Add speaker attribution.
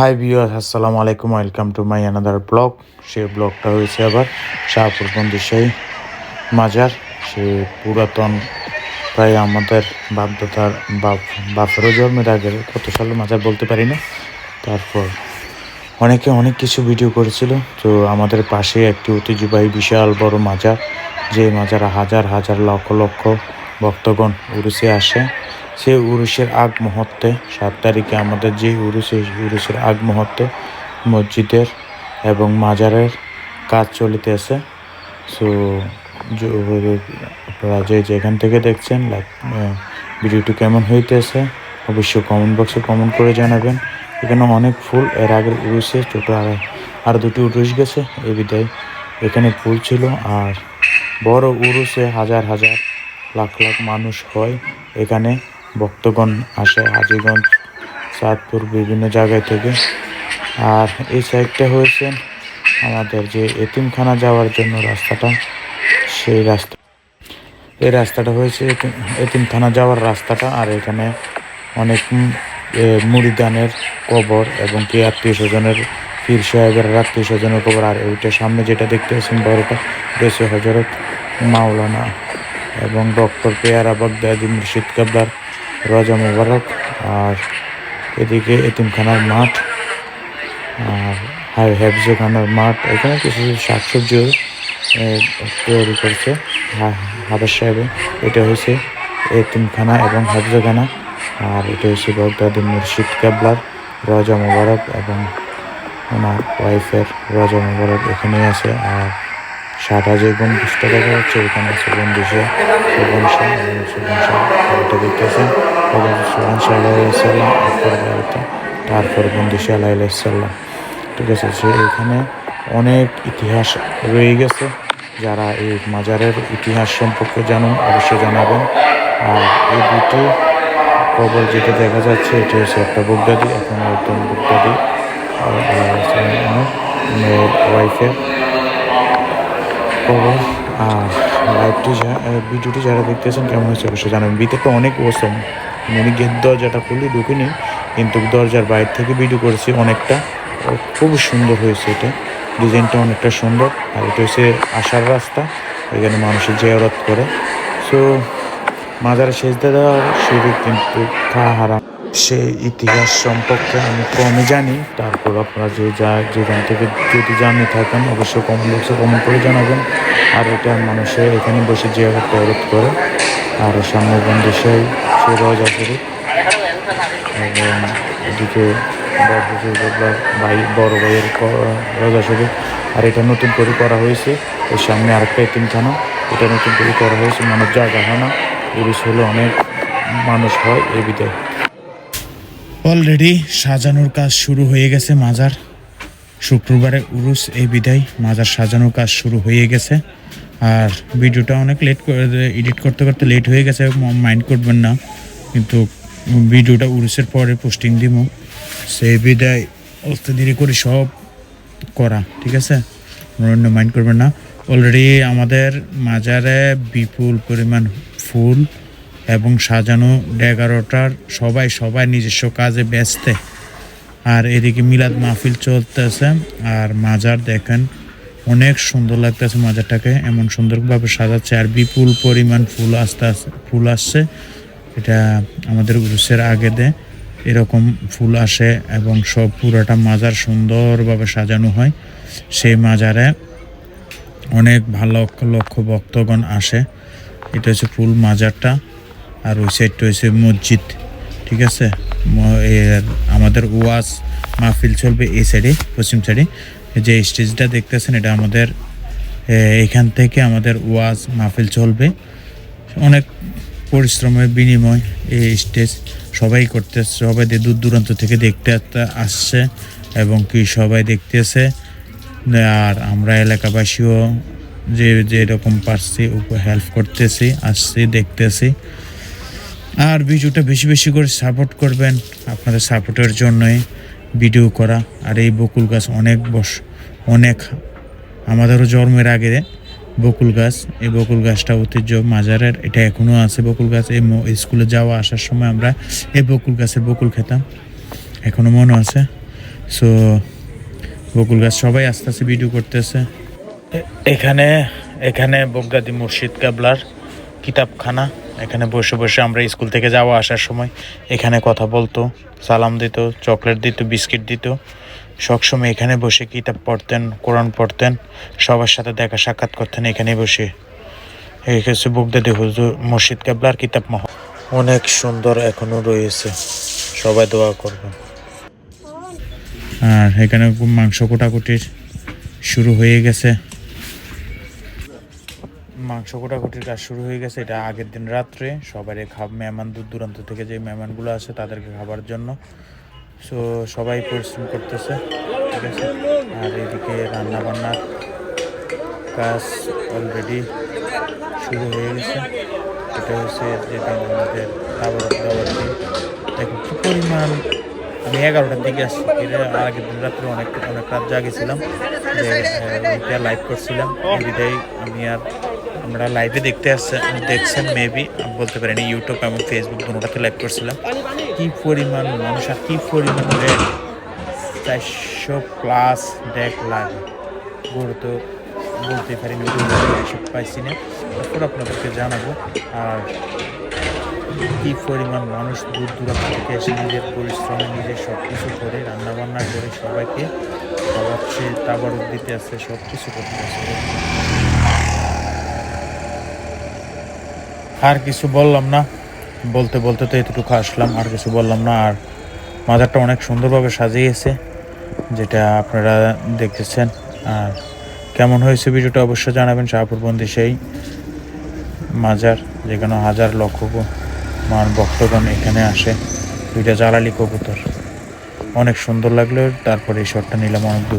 Speaker 1: High viewer আসসালামু আলাইকুম welcome to my another blog সেই ব্লগটা হয়েছে আবার শাহপুর বন্দিশাহী মাজার। সে পুরাতন, প্রায় আমাদের বাপদাদার বাপ, বাপেরও জন্মের আগের, কত সালে মাজার বলতে পারি না। তারপর অনেকে অনেক কিছু ভিডিও করেছিল। তো আমাদের পাশে একটি ঐতিহ্যবাহী বিশাল বড় মাজার, যে মাজারে হাজার হাজার লক্ষ লক্ষ ভক্তগণ উরুসে আসে। সে উরুসের আগ মুহূর্তে, সাত তারিখে আমাদের যে উরুস এই উরুসের আগ মুহূর্তে মসজিদের এবং মাজারের কাজ চলিতেছে। সো আপনারা যে যেখান থেকে দেখছেন লাইক ভিডিওটি কেমন হইতেছে, অবশ্যই কমেন্ট বক্সে কমেন্ট করে জানাবেন। এখানে অনেক ফুল, এর আগের উরুসে ছোটো আর আর দুটি উরুস গেছে, এই বিদায় এখানে ফুল ছিল। আর বড় উরুসে হাজার হাজার লাখ লাখ মানুষ হয় এখানে। ভক্তগণ আসে হাজিগঞ্জ চাঁদপুর বিভিন্ন জায়গায় থেকে। আর এই সাইডটা হয়েছে আমাদের যে এতিমখানা যাওয়ার জন্য রাস্তাটা, সেই রাস্তা। এই রাস্তাটা হয়েছে এতিম- এতিমখানা যাওয়ার রাস্তাটা, আর এখানে অনেক মুড়িদানের কবর এবং কি আত্মীয় স্বজনের, পীর সাহেবের আত্মীয় স্বজনের কবর, আর ওইটার সামনে যেটা দেখতে পাচ্ছেন বড়টা দেশে হজরত মাওলানা এবং ডক্টর পেয়ারা বাগদাদি মুর্শিদ কাবলার রাজা মোবারক আর এদিকে এতিমখানার মাঠ আর হাই হেফজখানার মাঠ, এখানে কিছু শাকসবজিও তৈরি করছে হা- হাবের সাহেবে। এটা হয়েছে এতিমখানা এবং হেফজখানা আর এটা হচ্ছে বগদাদি মুর্শিদ কাবলার রাজা মোবারক এবং ওনার ওয়াইফের রাজা মোবারক এখানেই আছে আর সাদা যে গম্বুজটা দেখা যাচ্ছে ওখানে সুবন শাহ এবং সুবন শাহ এটা দেখতেছেন সুবন শাহ তারপর বন্দিশা আলাইসাল্লাম ঠিক আছে, সে এখানে অনেক ইতিহাস রয়ে গেছে। যারা এই মাজারের ইতিহাস সম্পর্কে জানুন, অবশ্যই জানাবেন। আর এই দুটি কবর যেটা দেখা যাচ্ছে, এটা হচ্ছে একটা বুগদাদি, এখন একদম বুগদাদি। ওয়াইফের কবর আর লাইভটি ভিডিওটি যারা দেখতেছেন, কেমন হয়েছে অবশ্যই জানাবেন। ভিতরটা অনেক ওসম মানে গেট দরজাটা খুলে ঢুকিনি, কিন্তু দরজার বাইরে থেকে ভিডিও করেছি অনেকটা। খুব সুন্দর হয়েছে এটা। ডিজাইনটা অনেকটা সুন্দর। আর এটা হচ্ছে আসার রাস্তা। এখানে মানুষের জিয়ারত করে। সো মাজারে সেজদা দেওয়া শিরিক কিন্তু খাওয়া হারাম সেই ইতিহাস সম্পর্কে আমি কমই জানি। তারপর আপনারা যে যা যেখান থেকে যদি জানি থাকেন, অবশ্যই কমেন্ট বক্সে কমেন্ট করে জানাবেন। আর এটা মানুষে এখানে বসে জিয়ারত তৈরত করে, আর সামনে বন্ধু সেই সে রজা শরীফ এবং এদিকে ভাই, বড় ভাইয়ের রোজা শরীফ আর এটা নতুন করে করা হয়েছে। এর সামনে আরেকটা এতিমখানা এটা নতুন করে করা হয়েছে। মানুষ জায়গা হয় না। পুলিশ হলে অনেক মানুষ হয় এই বিদায় অলরেডি সাজানোর কাজ শুরু হয়ে গেছে, মাজার। শুক্রবারে উরুস এই বিদায়, মাজার সাজানোর কাজ শুরু হয়ে গেছে। আর ভিডিওটা অনেক লেট করে এডিট করতে করতে লেট হয়ে গেছে মাইন্ড করবেন না। কিন্তু ভিডিওটা উরুসের পরে পোস্টিং দিব সেই বিদায় অস্তে ধীরে করে সব করা, ঠিক আছে? অন্য মাইন্ড করবেন না। অলরেডি আমাদের মাজারে বিপুল পরিমাণ ফুল। এবং সাজানো এগারোটার সবাই সবাই নিজস্ব কাজে ব্যস্ত। আর এদিকে মিলাদ মাহফিল চলতেছে। আর মাজার দেখেন, অনেক সুন্দর লাগতেছে মাজারটাকে। এমন সুন্দরভাবে সাজাচ্ছে। আর বিপুল পরিমাণ ফুল আসতে আসে ফুল আসছে। এটা আমাদের উরুসের আগে দে এরকম ফুল আসে এবং সব পুরোটা মাজার সুন্দরভাবে সাজানো হয়। সেই মাজারে অনেক ভালো লক্ষ ভক্তগণ আসে। এটা হচ্ছে ফুল মাজারটা। আর ওই সাইডটা হচ্ছে মসজিদ, ঠিক আছে? আমাদের ওয়াজ মাহফিল চলবে এই সাইডে পশ্চিম সাইডে যে স্টেজটা দেখতেছেন, এটা আমাদের এখান থেকে আমাদের ওয়াজ মাহফিল চলবে। অনেক পরিশ্রমের বিনিময় এই স্টেজ সবাই করতেছে, সবাই দূর দূরান্ত থেকে দেখতে আসছে এবং কি সবাই দেখতেছে। আর আমরা এলাকাবাসীও যে যেরকম পারছি হেল্প করতেছি, আসছি, দেখতেছি। আর ভিডিওটা বেশি বেশি করে সাপোর্ট করবেন আপনাদের সাপোর্টের জন্যই ভিডিও করা। আর এই বকুল গাছ অনেক বস, অনেক আমাদেরও জন্মের আগে বকুল গাছ, এই বকুল গাছটা ঐতিহ্য মাজারের, এটা এখনও আছে বকুল গাছ। এই স্কুলে যাওয়া আসার সময় আমরা এই বকুল গাছের বকুল খেতাম এখনও মনে আছে। সো বকুল গাছ সবাই আস্তে আস্তে ভিডিও করতেছে। এখানে এখানে বগদাদি মুর্শিদ কাবলার কিতাবখানা। এখানে বসে বসে আমরা স্কুল থেকে যাওয়া আসার সময় এখানে কথা বলতো, সালাম দিত, চকলেট দিত, বিস্কিট দিত। সবসময় এখানে বসে কিতাব পড়তেন, কোরআন পড়তেন, সবার সাথে দেখা সাক্ষাৎ করতেন, এখানে বসে। এই হচ্ছে হুজুর মুর্শিদ কাবলার কিতাব মহ অনেক সুন্দর এখনও রয়েছে। সবাই দোয়া করবেন। আর এখানে মাংস কোটাকুটির শুরু হয়ে গেছে। মাংস কোটাকুটির কাজ শুরু হয়ে গেছে। এটা আগের দিন রাত্রে সবাই খাব মেহমান দূর দূরান্ত থেকে যে মেহমানগুলো আছে তাদেরকে খাবার জন্য। সো সবাই পরিশ্রম করতেছে, ঠিক আছে? আর এদিকে রান্না বান্নার কাজ অলরেডি শুরু হয়ে গেছে। এটা হচ্ছে যেদিন আমাদের খাবার দাবার দেখো কি পরিমাণ আমি এগারোটার দিকে আসছি। এটা আগের দিন রাত্রে অনেক অনেক রাত জাগেছিলাম। লাইভ করছিলাম। বিদায় আমি আর আমরা লাইভে দেখতে আসছে, দেখছেন মেবি আমি বলতে পারিনি ইউটিউব এবং ফেসবুক দুটোতে লাইভ করছিলাম। কি পরিমাণ মানুষ আর কি পরিমাণ রেট চারশো প্লাস ডেক লাগে গরু তো বলতে পারিনি এসব পাইছি না। তারপর আপনাদেরকে জানাব, আর কি পরিমাণ মানুষ দূর দূরান্ত থেকে এসে নিজের পরিশ্রমে নিজের সব কিছু করে রান্না বান্না করে সবাইকে খাওয়াচ্ছে তাবারুক দিতে আসছে সব কিছু করতে আসছে। আর কিছু বললাম না। বলতে বলতে তো এতটুকু আসলাম, আর কিছু বললাম না। আর মাজারটা অনেক সুন্দরভাবে সাজিয়েছে, যেটা আপনারা দেখতেছেন আর কেমন হয়েছে ভিডিওটা অবশ্যই জানাবেন শাহপুর বন্দি সেই মাজার, যেখানে হাজার লক্ষ মান ভক্তগণ এখানে আসে। দুইটা জ্বালালি কবুতর। অনেক সুন্দর লাগল, তারপরে এই শটটা নিলাম অনেক দূর।